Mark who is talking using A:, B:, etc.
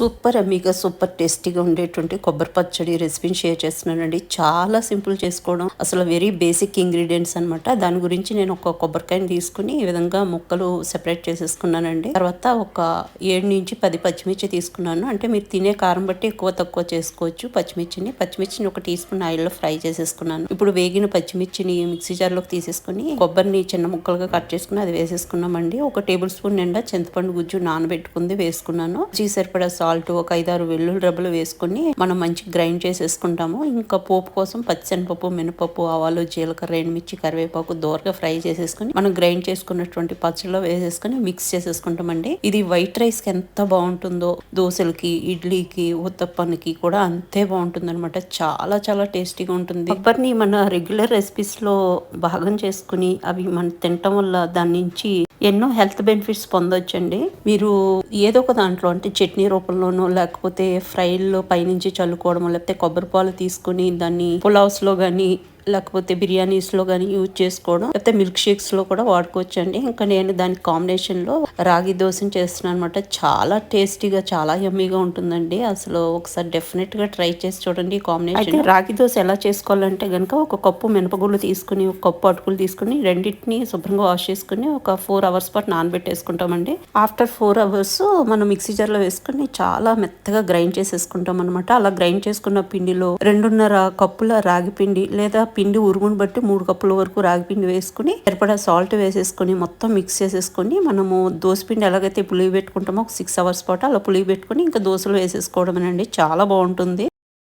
A: Super అమ్మీగా super టేస్టీగా ఉండేటువంటి కొబ్బరి పచ్చడి రెసిపీని షేర్ చేస్తున్నానండి. చాలా సింపుల్ చేసుకోవడం. అసలు వెరీ బేసిక్ ఇంగ్రీడియంట్స్ అన్నమాట. దాని గురించి నేను ఒక కొబ్బరికాయని తీసుకుని ఈ విధంగా ముక్కలు సెపరేట్ చేసేసుకున్నానండి. తర్వాత ఒక ఏడు నుంచి పది పచ్చిమిర్చి తీసుకున్నాను. అంటే మీరు తినే కారం బట్టి ఎక్కువ తక్కువ చేసుకోవచ్చు. పచ్చిమిర్చిని పచ్చిమిర్చిని ఒక టీ స్పూన్ ఆయిల్లో ఫ్రై చేసేసుకున్నాను. ఇప్పుడు వేగిన పచ్చిమిర్చిని మిక్సీ జార్లోకి తీసేసుకుని కొబ్బరిని చిన్న ముక్కలుగా కట్ చేసుకుని అది వేసేసుకున్నామండి. ఒక టేబుల్ స్పూన్ నిండా చింతపండు గుజ్జు నానబెట్టుకుంది వేసుకున్నాను. చీ సరిపడా సాల్ట్ ఒక ఐదారు వెల్లుల్లి రబ్బలు వేసుకుని మనం మంచి గ్రైండ్ చేసేసుకుంటాము. ఇంకా పోపు కోసం పచ్చిశనపప్పు మినపప్పు ఆవాలు జీలకర్ర ఎండుమిర్చి కరివేపాకు దోరగా ఫ్రై చేసేసుకుని మనం గ్రైండ్ చేసుకున్నటువంటి పచ్చడిలో వేసేసుకుని మిక్స్ చేసేసుకుంటామండి. ఇది వైట్ రైస్కి ఎంత బాగుంటుందో దోశలకి ఇడ్లీకి ఉత్తప్పనికి కూడా అంతే బాగుంటుంది అనమాట చాలా చాలా టేస్టీగా ఉంటుంది. కొబ్బరిని మన రెగ్యులర్ రెసిపీస్లో భాగం చేసుకుని అవి మనం తినటం వల్ల దాని నుంచి ఎన్నో హెల్త్ బెనిఫిట్స్ పొందొచ్చండి. మీరు ఏదో ఒక దాంట్లో అంటే చట్నీ రూపంలోనో లేకపోతే ఫ్రైల్లో పైనుంచి చల్లుకోవడం లేకపోతే కొబ్బరి పాలు తీసుకుని దాన్ని పులావ్స్లో కానీ లేకపోతే బిర్యానీస్లో కానీ యూజ్ చేసుకోవడం లేకపోతే మిల్క్ షేక్స్లో కూడా వాడుకోవచ్చు అండి ఇంకా నేను దాని కాంబినేషన్లో రాగి దోశను చేస్తున్నాను అనమాట చాలా టేస్టీగా చాలా యమ్మీగా ఉంటుందండి. అసలు ఒకసారి డెఫినెట్గా ట్రై చేసి చూడండి ఈ కాంబినేషన్. రాగి దోశ ఎలా చేసుకోవాలంటే కనుక ఒక కప్పు మినపగుళ్ళు తీసుకుని ఒక కప్పు అటుకులు తీసుకుని రెండింటిని శుభ్రంగా వాష్ చేసుకుని ఒక ఫోర్ అవర్స్ పాటు నానబెట్టేసుకుంటామండి. ఆఫ్టర్ ఫోర్ అవర్స్ మనం మిక్సీ జార్లో వేసుకుని చాలా మెత్తగా గ్రైండ్ చేసేసుకుంటాం అనమాట అలా గ్రైండ్ చేసుకున్న పిండిలో రెండున్నర కప్పుల రాగి పిండి లేదా పిండి ఉరుగుని బట్టి మూడు కప్పుల వరకు రాగి పిండి వేసుకుని సరిపడా సాల్ట్ వేసేసుకుని మొత్తం మిక్స్ చేసేసుకొని మనము దోశ పిండి ఎలాగైతే పులిగి పెట్టుకుంటామో ఒక సిక్స్ అవర్స్ పాటు అలా పులిగి పెట్టుకుని ఇంకా దోశలు వేసేసుకోవడమేనండి. చాలా బాగుంటుంది.